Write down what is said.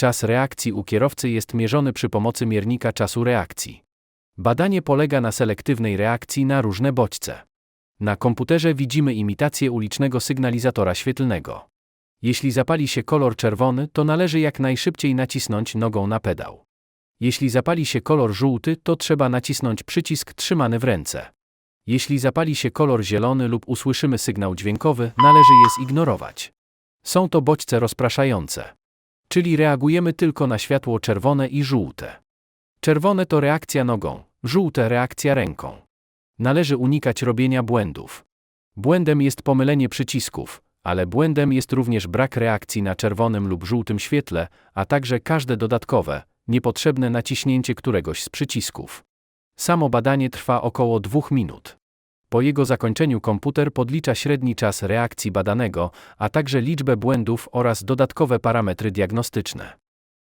Czas reakcji u kierowcy jest mierzony przy pomocy miernika czasu reakcji. Badanie polega na selektywnej reakcji na różne bodźce. Na komputerze widzimy imitację ulicznego sygnalizatora świetlnego. Jeśli zapali się kolor czerwony, to należy jak najszybciej nacisnąć nogą na pedał. Jeśli zapali się kolor żółty, to trzeba nacisnąć przycisk trzymany w ręce. Jeśli zapali się kolor zielony lub usłyszymy sygnał dźwiękowy, należy je zignorować. Są to bodźce rozpraszające. Czyli reagujemy tylko na światło czerwone i żółte. Czerwone to reakcja nogą, żółte reakcja ręką. Należy unikać robienia błędów. Błędem jest pomylenie przycisków, ale błędem jest również brak reakcji na czerwonym lub żółtym świetle, a także każde dodatkowe, niepotrzebne naciśnięcie któregoś z przycisków. Samo badanie trwa około 2 minut. Po jego zakończeniu komputer podlicza średni czas reakcji badanego, a także liczbę błędów oraz dodatkowe parametry diagnostyczne.